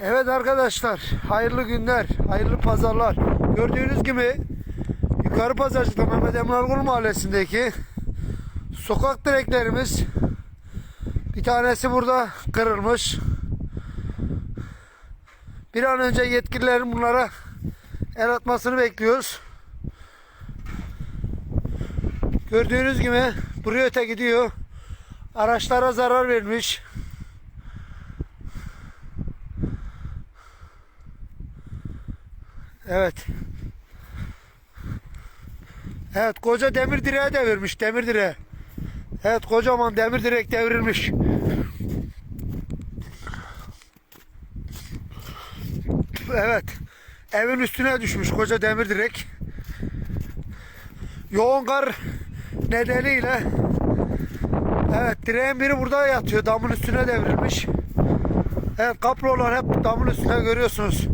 Evet arkadaşlar, hayırlı günler, hayırlı pazarlar. Gördüğünüz gibi Yukarı Pazarcık'ta Mehmet Emre Argun Mahallesi'ndeki sokak direklerimiz bir tanesi burada kırılmış. Bir an önce yetkililerin bunlara el atmasını bekliyoruz. Gördüğünüz gibi buraya öte gidiyor. Araçlara zarar vermiş. Evet. Evet koca demir direğe devirmiş demir direğe. Evet kocaman demir direk devrilmiş. Evet. Evin üstüne düşmüş koca demir direk. Yoğun kar nedeniyle Evet direğin biri burada yatıyor. Damın üstüne devrilmiş. Evet kaplolar hep damın üstüne görüyorsunuz.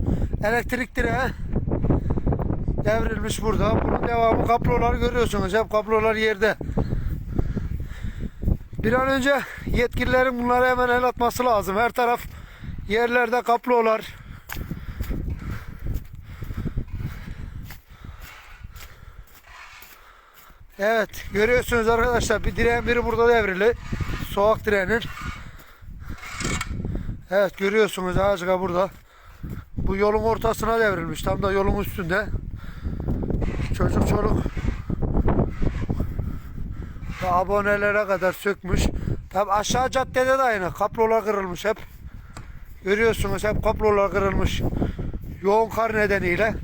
Elektrik direği devrilmiş burada. Bunun devamı kaploları görüyorsunuz. Hep kaplolar yerde. Bir an önce yetkililerin bunlara hemen el atması lazım. Her taraf yerlerde kaplolar. Evet görüyorsunuz arkadaşlar bir direğin biri burada devrili. Soğuk direğinin. Evet görüyorsunuz ağaçka burada. Bu yolun ortasına devrilmiş. Tam da yolun üstünde. Çocuk çoluk abonelere kadar sökmüş. Tabi aşağı caddede de aynı. Kaplolar kırılmış hep. Görüyorsunuz hep kaplolar kırılmış. Yoğun kar nedeniyle.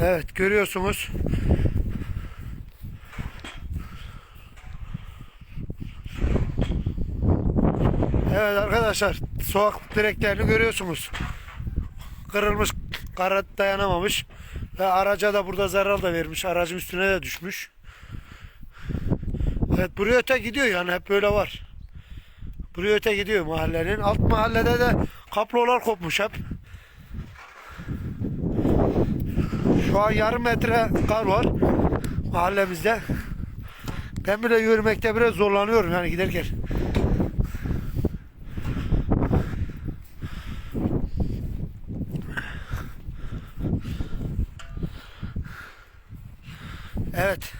Evet görüyorsunuz. Evet arkadaşlar sokak direklerini görüyorsunuz. Kırılmış, kara dayanamamış ve araca da burada zarar da vermiş. Aracın üstüne de düşmüş. Evet buraya öte gidiyor yani hep böyle var. Buraya öte gidiyor mahallenin. Alt mahallede de kaplolar kopmuş hep. Şu an yarım metre kar var mahallemizde. Ben bile yürümekte biraz zorlanıyorum yani giderken. Evet.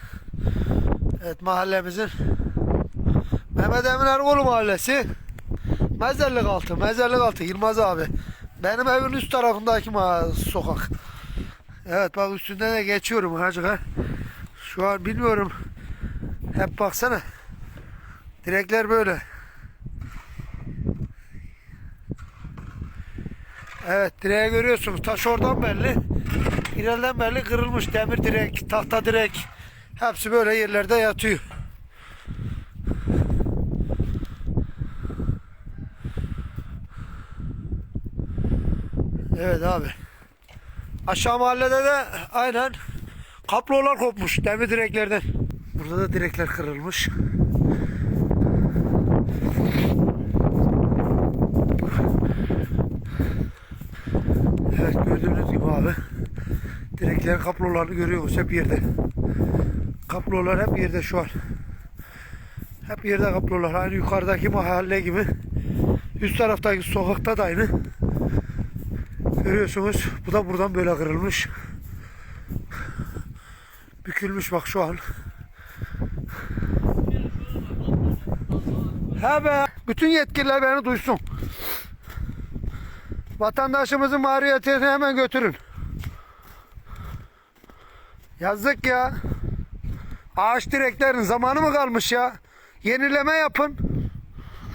Evet mahallemizin Mehmet Emin Ergolu mahallesi Mezarlık altı, mezarlık altı Yılmaz abi. Benim evin üst tarafındaki sokak. Evet bak üstünden de geçiyorum hacığa. Şu an bilmiyorum. Hep baksana. Direkler böyle. Evet direği görüyorsunuz. Taş oradan belli. İleriden belli kırılmış. Demir direk, tahta direk. Hepsi böyle yerlerde yatıyor. Evet abi. Aşağı mahallede de aynen kaplolar kopmuş demir direklerden. Burada da direkler kırılmış. Evet gördüğünüz gibi abi. Direklerin kaplolarını görüyoruz hep yerde. Kaplolar hep yerde şu an. Hep yerde kaplolar. Aynı yukarıdaki mahalle gibi. Üst taraftaki sokakta da aynı. Görüyorsunuz. Bu da buradan böyle kırılmış. Bükülmüş bak şu an. He be. Bütün yetkililer beni duysun. Vatandaşımızın mağriyetini hemen götürün. Yazık ya. Ağaç direklerin zamanı mı kalmış ya? Yenileme yapın.